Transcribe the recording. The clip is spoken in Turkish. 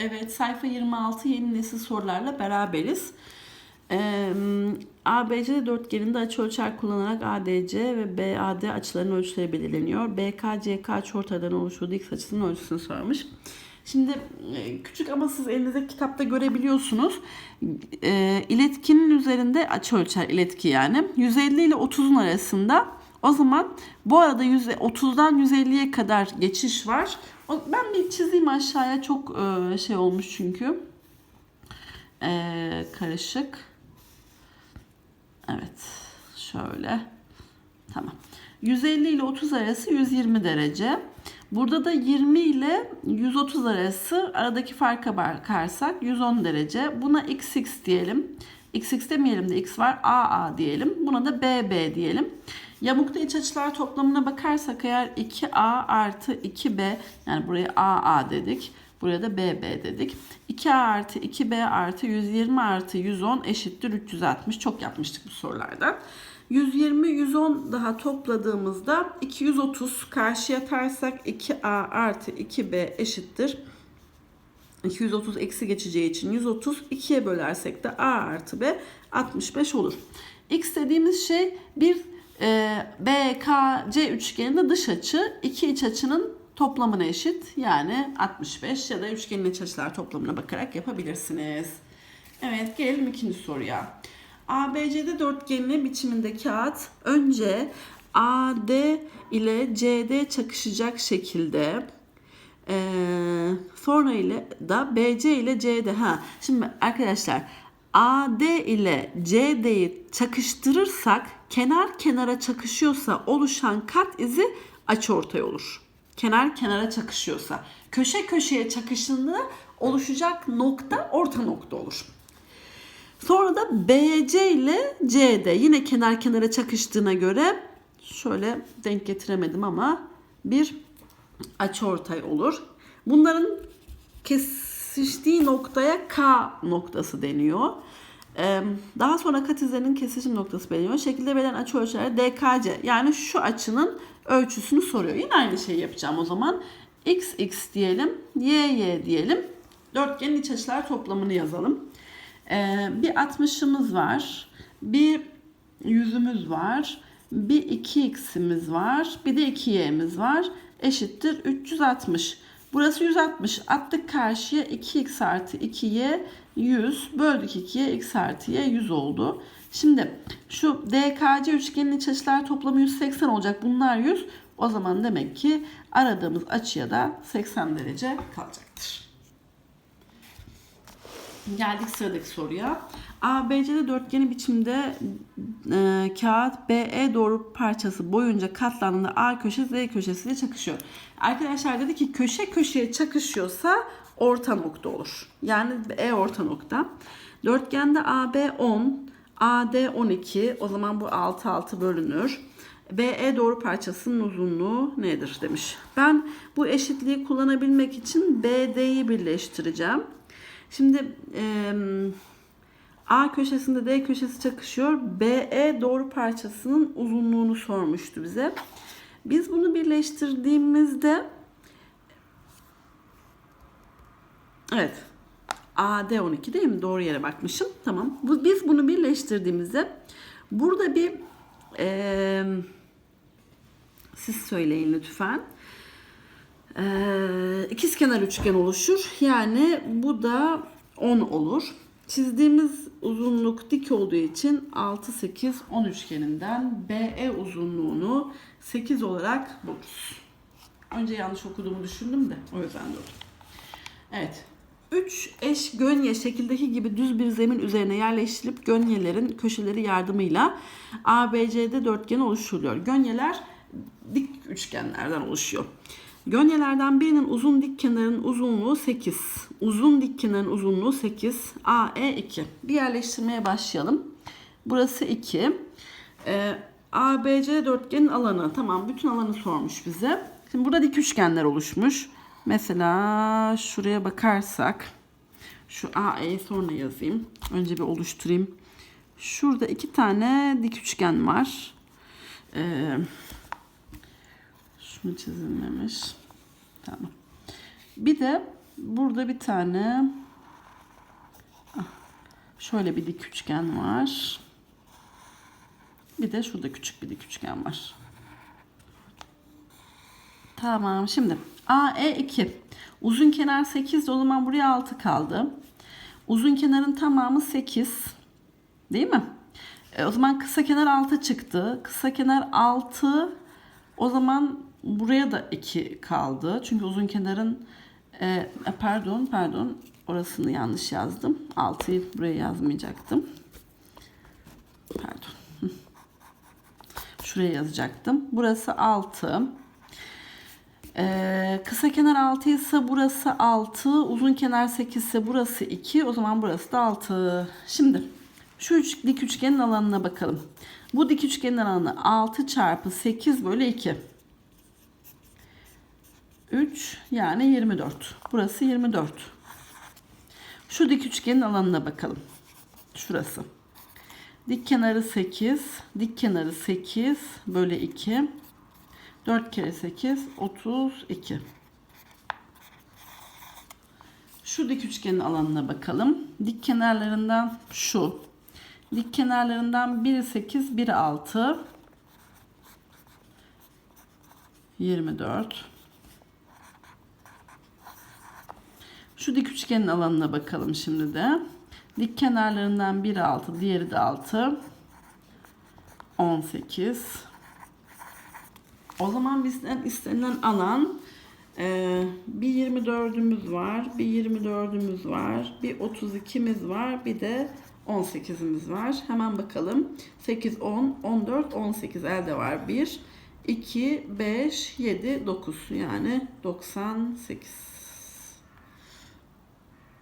Evet sayfa 26 yeni nesil sorularla beraberiz. Ee, ABC dörtgeninde açıölçer kullanarak ADC ve BAD açılarının ölçüleri belirleniyor. BKCK açıortaydan oluşuyor x açısının ölçüsünü sormuş. Şimdi e, küçük ama siz elinizde kitapta görebiliyorsunuz. E, iletkinin üzerinde açıölçer iletki yani 150 ile 30'un arasında o zaman bu arada 100 30'dan 150'ye kadar geçiş var. Ben bir çizeyim aşağıya çok e, şey olmuş çünkü. E, karışık. Evet. Şöyle. Tamam. 150 ile 30 arası 120 derece. Burada da 20 ile 130 arası aradaki farka bakarsak 110 derece. Buna xx diyelim. xx demeyelim de x var. aa diyelim. Buna da bb diyelim. Yamukta iç açılar toplamına bakarsak eğer 2a artı 2b yani buraya aa dedik. Buraya da bb dedik. 2a artı 2b artı 120 artı 110 eşittir 360. Çok yapmıştık bu sorulardan. 120, 110 daha topladığımızda 230 karşıya atarsak 2a artı 2b eşittir. 230 eksi geçeceği için 130 2'ye bölersek de a artı b 65 olur. X dediğimiz şey bir e, BKC üçgeninde dış açı iki iç açının toplamına eşit. Yani 65 ya da üçgenin iç açılar toplamına bakarak yapabilirsiniz. Evet gelelim ikinci soruya. ABCD dörtgeni biçiminde kağıt önce AD ile CD çakışacak şekilde ee, sonra ile da BC ile CD. Ha, şimdi arkadaşlar AD ile CD'yi çakıştırırsak kenar kenara çakışıyorsa oluşan kat izi açıortay olur. Kenar kenara çakışıyorsa. Köşe köşeye çakıştığında oluşacak nokta orta nokta olur. Sonra da BC ile CD yine kenar kenara çakıştığına göre şöyle denk getiremedim ama bir açıortay olur. Bunların kesiştiği noktaya K noktası deniyor. Ee, Daha sonra kat izlerinin kesişim noktası belirleniyor. Şekilde verilen açı ölçüleri DKC yani şu açının ölçüsünü soruyor. Yine aynı şeyi yapacağım o zaman. X X diyelim, Y Y diyelim. Dörtgenin iç açılar toplamını yazalım. Ee, bir 60'ımız var. Bir yüzümüz var. Bir 2x'imiz var. Bir de 2y'miz var. Eşittir 360. Burası 160. Attık karşıya 2x artı 2y 100. Böldük 2'ye x artı y 100 oldu. Şimdi şu DKC üçgenin iç açılar toplamı 180 olacak. Bunlar 100. O zaman demek ki aradığımız açıya da 80 derece kalacaktır. Geldik sıradaki soruya. ABCD dörtgeni biçimde e, kağıt BE doğru parçası boyunca katlandığında A köşesi Z köşesiyle çakışıyor. Arkadaşlar dedi ki köşe köşeye çakışıyorsa orta nokta olur. Yani E orta nokta. Dörtgende AB 10, AD 12. O zaman bu 6 6 bölünür. BE doğru parçasının uzunluğu nedir demiş. Ben bu eşitliği kullanabilmek için BD'yi birleştireceğim. Şimdi e, A köşesinde D köşesi çakışıyor. BE doğru parçasının uzunluğunu sormuştu bize. Biz bunu birleştirdiğimizde Evet. AD 12 değil mi? Doğru yere bakmışım. Tamam. Biz bunu birleştirdiğimizde burada bir e, siz söyleyin lütfen. Ee, ikizkenar üçgen oluşur. Yani bu da 10 olur. Çizdiğimiz uzunluk dik olduğu için 6, 8, 10 üçgeninden BE uzunluğunu 8 olarak buluruz. Önce yanlış okuduğumu düşündüm de o yüzden durdum. Evet. 3 eş gönye şekildeki gibi düz bir zemin üzerine yerleştirilip gönyelerin köşeleri yardımıyla ABCD dörtgeni oluşturuluyor. Gönyeler dik üçgenlerden oluşuyor. Gönyelerden birinin uzun dik kenarın uzunluğu 8. Uzun dik kenarın uzunluğu 8. AE 2. Bir yerleştirmeye başlayalım. Burası 2. Ee, ABC dörtgenin alanı. Tamam bütün alanı sormuş bize. Şimdi burada dik üçgenler oluşmuş. Mesela şuraya bakarsak şu AE'yi sonra yazayım. Önce bir oluşturayım. Şurada iki tane dik üçgen var. Ee, şunu çizilmemiş. Tamam. Bir de Burada bir tane ah, şöyle bir dik üçgen var. Bir de şurada küçük bir dik üçgen var. Tamam şimdi AE 2. Uzun kenar 8 o zaman buraya 6 kaldı. Uzun kenarın tamamı 8. Değil mi? E, o zaman kısa kenar 6 çıktı. Kısa kenar 6 o zaman buraya da 2 kaldı. Çünkü uzun kenarın e, pardon pardon orasını yanlış yazdım. 6'yı buraya yazmayacaktım. Pardon. Şuraya yazacaktım. Burası 6. Ee, kısa kenar 6 ise burası 6. Uzun kenar 8 ise burası 2. O zaman burası da 6. Şimdi şu üç, dik üçgenin alanına bakalım. Bu dik üçgenin alanı 6 çarpı 8 bölü 2. 3 yani 24. Burası 24. Şu dik üçgenin alanına bakalım. Şurası. Dik kenarı 8. Dik kenarı 8 bölü 2. 4 kere 8 32. Şu dik üçgenin alanına bakalım. Dik kenarlarından şu. Dik kenarlarından biri 8, biri 6. 24. Şu dik üçgenin alanına bakalım şimdi de. Dik kenarlarından biri 6, diğeri de 6. 18. O zaman bizden istenilen alan e, bir 24'ümüz var, bir 24'ümüz var, bir 32'miz var, bir de 18'imiz var. Hemen bakalım. 8, 10, 14, 18 elde var. 1, 2, 5, 7, 9 yani 98.